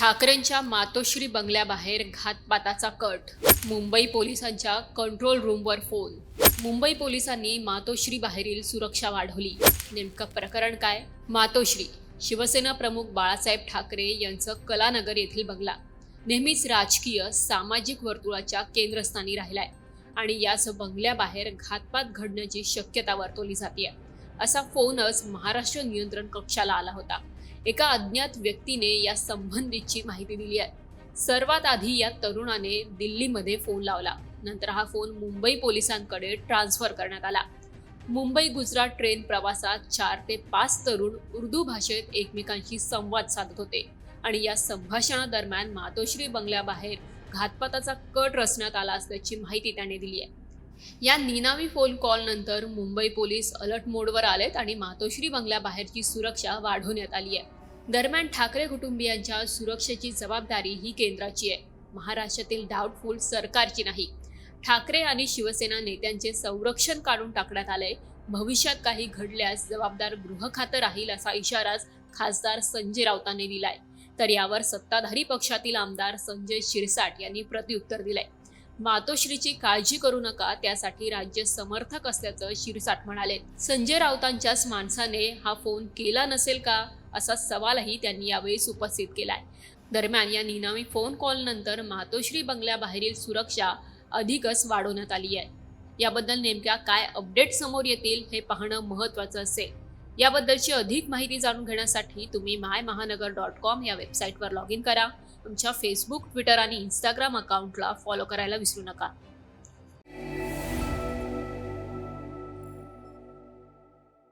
ठाकरेंच्या मातोश्री बंगल्याबाहेर घातपाताचा कट. मुंबई पोलिसांच्या कंट्रोल रूमवर फोन मुंबई पोलिसांनी मातोश्री बाहेरील सुरक्षा वाढवली. नेमकं प्रकरण काय? मातोश्री शिवसेना प्रमुख बाळासाहेब ठाकरे यांचं कलानगर येथील बंगला. नेहमीच राजकीय सामाजिक वर्तुळाच्या केंद्रस्थानी राहिलाय. आणि याच बंगल्याबाहेर घातपात घडण्याची शक्यता वर्तवली जाते असा फोनच महाराष्ट्र नियंत्रण कक्षाला आला होता. एका अज्ञात व्यक्तीने या संबंधितची माहिती दिली आहे. सर्वात आधी या तरुणाने दिल्लीमध्ये फोन लावला. नंतर हा फोन मुंबई पोलिसांकडे ट्रान्सफर करण्यात आला. मुंबई गुजरात ट्रेन प्रवासात चार ते पाच तरुण उर्दू भाषेत एकमेकांशी संवाद साधत होते आणि या संभाषणादरम्यान मातोश्री बंगल्याबाहेर घातपाताचा कट रचण्यात आला असल्याची माहिती त्याने दिली आहे. या निनावी फोन कॉल नंतर मुंबई पोलीस अलर्ट मोडवर आलेत आणि मातोश्री बंगल्याबाहेरची सुरक्षा वाढवण्यात आली आहे. दरम्यान ठाकरे कुटुंबियांच्या सुरक्षेची जबाबदारी ही केंद्राची आहे. महाराष्ट्रातील डाऊटफुल सरकारची नाही. ठाकरे आणि शिवसेना नेत्यांचे संरक्षण काढून टाकण्यात आलंय. भविष्यात काही घडल्यास जबाबदार गृह खातं राहील असा इशाराच खासदार संजय राऊतांनी दिलाय. तर यावर सत्ताधारी पक्षातील आमदार संजय शिरसाट यांनी प्रत्युत्तर दिलंय. मातोश्रीची काळजी करू नका त्यासाठी राज्य समर्थक असल्याचं शिरसाट म्हणाले. संजय राऊतांच्याच माणसाने हा फोन केला नसेल का? असा सवालही त्यांनी यावेळी उपस्थित केलाय. दरम्यान या निनावी फोन कॉल नंतर मातोश्री बंगल्याबाहेरील सुरक्षा अधिकच वाढवण्यात आली आहे. याबद्दल नेमक्या काय अपडेट समोर येतील हे पाहणं महत्त्वाचं असेल. याबद्दलची अधिक माहिती जाणून घेण्यासाठी तुम्ही माय महानगर डॉट कॉम या वेबसाईटवर लॉग इन करा. तुमच्या फेसबुक ट्विटर आणि इंस्टाग्राम अकाउंटला फॉलो करायला विसरू नका.